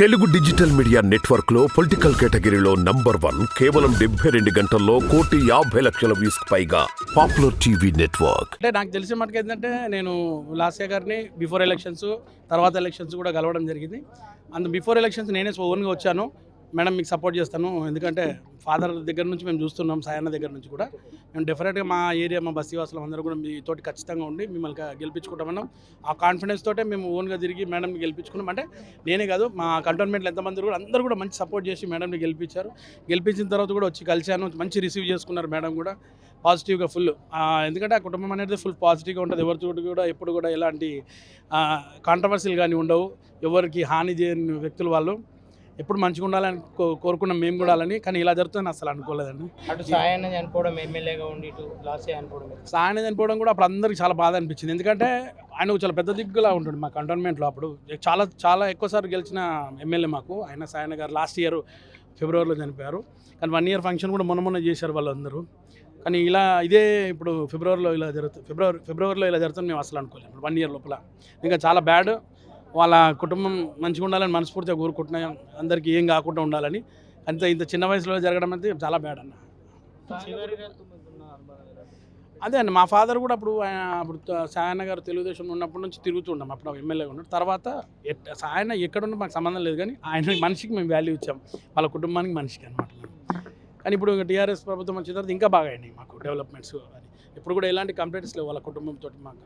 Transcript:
Telugu digital media నెట్వర్క్లో political కేటగిరీలో number one కేవలం డెబ్బై రెండు గంటల్లో కోటి యాభై లక్షల వ్యూస్ పైగా పాపులర్ టీవీ నెట్వర్క్. అంటే నాకు తెలిసిన మటుకు ఏంటంటే నేను లాస్యా గారిని బిఫోర్ ఎలక్షన్స్ తర్వాత ఎలక్షన్స్ కూడా కలవడం జరిగింది. అందు బిఫోర్ ఎలక్షన్స్ నేనే ఓన్గా వచ్చాను. మేడం మీకు సపోర్ట్ చేస్తాను. ఎందుకంటే ఫాదర్ దగ్గర నుంచి మేము చూస్తున్నాం సాయన్న దగ్గర నుంచి కూడా. మేము డెఫినెట్గా మా ఏరియా మా బస్సీవాసులు అందరూ కూడా మీతోటి ఖచ్చితంగా ఉండి మిమ్మల్ని గెలిపించుకుంటామన్నాం ఆ కాన్ఫిడెన్స్ తోటే మేము ఓన్గా తిరిగి మేడంని గెలిపించుకున్నాం. అంటే నేనే కాదు మా కంటోన్మెంట్లో ఎంతమంది కూడా అందరూ కూడా మంచి సపోర్ట్ చేసి మేడంని గెలిపించారు. గెలిపించిన తర్వాత కూడా వచ్చి కలిశాను మంచి రిసీవ్ చేసుకున్నారు మేడం కూడా. పాజిటివ్గా ఫుల్ ఎందుకంటే ఆ కుటుంబం అనేది ఫుల్ పాజిటివ్గా ఉంటుంది. ఎవరితో కూడా ఎప్పుడు కూడా ఎలాంటి కాంట్రవర్సీలు కానీ ఉండవు. ఎవరికి హాని చేయని వ్యక్తులు వాళ్ళు. ఎప్పుడు మంచిగా ఉండాలని కోరుకున్నాం మేము కూడా అలాని కానీ ఇలా జరుగుతుందని అసలు అనుకోలేదండి. అటు సాయన్న చనిపోవడం ఎమ్మెల్యేగా ఉండి ఇటు లాస్ట్ చనిపోవడం సాయన చనిపోవడం కూడా అప్పుడు అందరికి చాలా బాధ అనిపించింది. ఎందుకంటే ఆయన చాలా పెద్ద దిగ్గులా ఉంటుంది మా కంటోన్మెంట్లో అప్పుడు. చాలా చాలా ఎక్కువసార్లు గెలిచిన ఎమ్మెల్యే మాకు. ఆయన సాయన గారు లాస్ట్ ఇయర్ ఫిబ్రవరిలో చనిపోయారు. కానీ వన్ ఇయర్ ఫంక్షన్ కూడా మొన్న మొన్న చేశారు వాళ్ళందరూ. కానీ ఇలా ఇదే ఇప్పుడు ఫిబ్రవరిలో ఇలా జరుగుతుంది ఫిబ్రవరి ఫిబ్రవరిలో ఇలా జరుగుతుంది మేము అసలు అనుకోలేము. వన్ ఇయర్ లోపల. ఇంకా చాలా బ్యాడ్. వాళ్ళ కుటుంబం మంచిగా ఉండాలని మనస్ఫూర్తిగా కోరుకుంటున్నాం. అందరికీ ఏం కాకుండా ఉండాలని. అంత ఇంత చిన్న వయసులో జరగడం అయితే చాలా బ్యాడ్ అన్న. అదే అండి మా ఫాదర్ కూడా అప్పుడు ఆయన అప్పుడు సాయన్న గారు తెలుగుదేశంలో ఉన్నప్పటి నుంచి తిరుగుతుంటాం అప్పుడు ఎమ్మెల్యేగా ఉన్నాడు. తర్వాత ఎట్- సాయన్న ఎక్కడున్నా మాకు సంబంధం లేదు కానీ ఆయన మనిషికి మేము వాల్యూ ఇచ్చాం. వాళ్ళ కుటుంబానికి మనిషికి అనమాట కానీ ఇప్పుడు టీఆర్ఎస్ ప్రభుత్వం వచ్చిన తర్వాత ఇంకా బాగా అయినాయి మాకు డెవలప్మెంట్స్ అని ఇప్పుడు కూడా ఎలాంటి కంప్లైంట్స్ లేవు వాళ్ళ కుటుంబంతో మాకు.